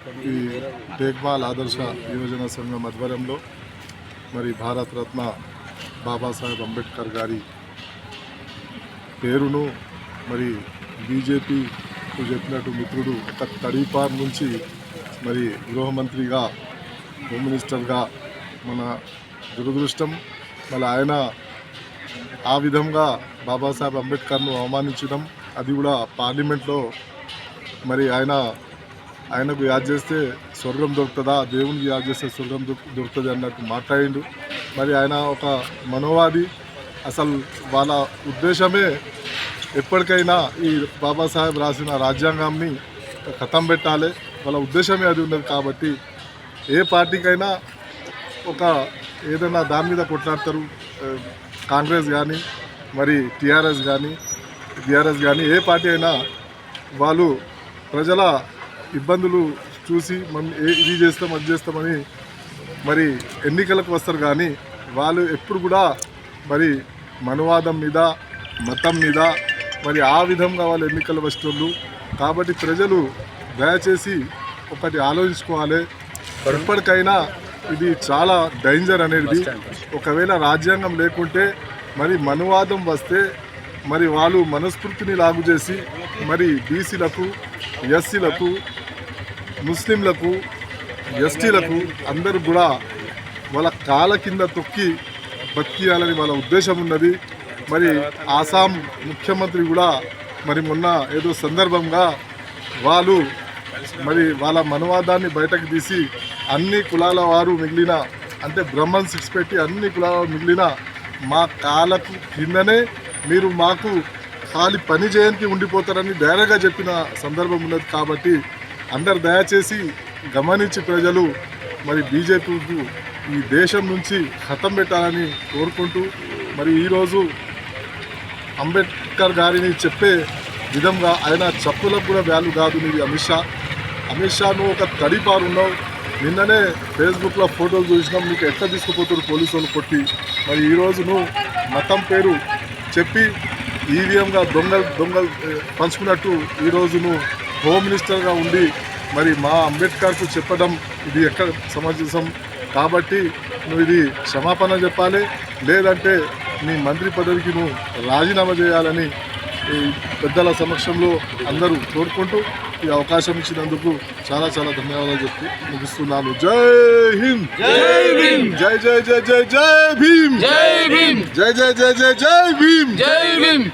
ఈ టేక్బాల్ ఆదర్శ యువజన సంఘం ఆధ్వర్యంలో మరి భారత రత్న బాబాసాహెబ్ అంబేద్కర్ గారి పేరును మరి బీజేపీకు చెప్పినట్టు మిత్రుడు ఒక తడీపార్ నుంచి మరి గృహమంత్రిగా హోమ్ మినిస్టర్గా మన దురదృష్టం మళ్ళీ ఆయన ఆ విధంగా బాబాసాహెబ్ అంబేద్కర్ను అవమానించడం అది కూడా పార్లమెంట్లో మరి ఆయన ఆయనకు యాద్ చేస్తే స్వర్గం దొరుకుతుందా? దేవునికి యాద్ చేస్తే స్వర్గం దొరుకు- దొరుకుతుంది అన్నట్టు మాట్లాడిండు. మరి ఆయన ఒక మనోవాది. అసలు వాళ్ళ ఉద్దేశమే ఎప్పటికైనా ఈ బాబాసాహెబ్ రాసిన రాజ్యాంగాన్ని కథం పెట్టాలి. వాళ్ళ ఉద్దేశమే అది ఉన్నది కాబట్టి ఏ పార్టీకైనా ఒక ఏదైనా దాని మీద కొట్లాడతారు. కాంగ్రెస్ కానీ మరి టీఆర్ఎస్ కానీ బీఆర్ఎస్ కానీ ఏ పార్టీ అయినా వాళ్ళు ప్రజల ఇబ్బందులు చూసి మనం ఏ ఇది చేస్తాం అది చేస్తామని మరి ఎన్నికలకు వస్తారు కానీ వాళ్ళు ఎప్పుడు కూడా మరి మనువాదం మీద మతం మీద మరి ఆ విధంగా వాళ్ళు ఎన్నికలు వచ్చేటోళ్ళు కాబట్టి ప్రజలు దయచేసి ఒకటి ఆలోచించుకోవాలి. ఎప్పటికైనా ఇది చాలా డేంజర్ అనేది. ఒకవేళ రాజ్యాంగం లేకుంటే మరి మనువాదం వస్తే మరి వాళ్ళు మనస్ఫూర్తిని లాగు చేసి మరి బీసీలకు ఎస్సీలకు ముస్లింలకు ఎస్టీలకు అందరూ కూడా వాళ్ళ కాళ్ళ కింద తొక్కి బతికియాలని వాళ్ళ ఉద్దేశం ఉన్నది. మరి ఆసాం ముఖ్యమంత్రి కూడా మరి మొన్న ఏదో సందర్భంగా వాళ్ళు మరి వాళ్ళ మనవాదాన్ని బయటకు తీసి అన్ని కులాల వారు మిగిలిన అంటే బ్రహ్మన్ సిక్స్ పెట్టి అన్ని కులాల మిగిలిన మా కాళ్ళకు కిందనే మీరు మాకు ఖాళీ పని చేయడానికి ఉండిపోతారని డైరెక్ట్గా చెప్పిన సందర్భం ఉన్నది కాబట్టి అందరు దయచేసి గమనించి ప్రజలు మరి బీజేపీకు ఈ దేశం నుంచి హతం పెట్టాలని కోరుకుంటూ మరి ఈరోజు అంబేద్కర్ గారిని చెప్పే విధంగా ఆయన చెప్పులకు కూడా వాల్యూ కాదు నీది అమిత్ షా. అమిత్ షా నువ్వు ఒక తడిపారు ఉన్నావు. నిన్ననే ఫేస్బుక్లో ఫోటోలు చూసినాం. నీకు ఎట్లా తీసుకుపోతారు పోలీసు వాళ్ళు కొట్టి? మరి ఈరోజు నువ్వు మతం పేరు చెప్పి ఈవీఎంగా దొంగలు దొంగలు పంచుకున్నట్టు ఈరోజు నువ్వు హోమ్ మినిస్టర్గా ఉండి మరి మా అంబేద్కర్కు చెప్పడం ఇది ఎక్కడ సమంజసం? కాబట్టి నువ్వు ఇది క్షమాపణ చెప్పాలి. లేదంటే నీ మంత్రి పదవికి నువ్వు రాజీనామా చేయాలని ఈ పెద్దల సమక్షంలో అందరూ కోరుకుంటూ ఈ అవకాశం ఇచ్చినందుకు చాలా చాలా ధన్యవాదాలు చెప్పి ముగిస్తున్నాను. జై హింద్! జై భీమ్ జై జై జై జై జై భీమ్! జై భీమ్! జై జై జై జై జై భీమ్! జై భీమ్!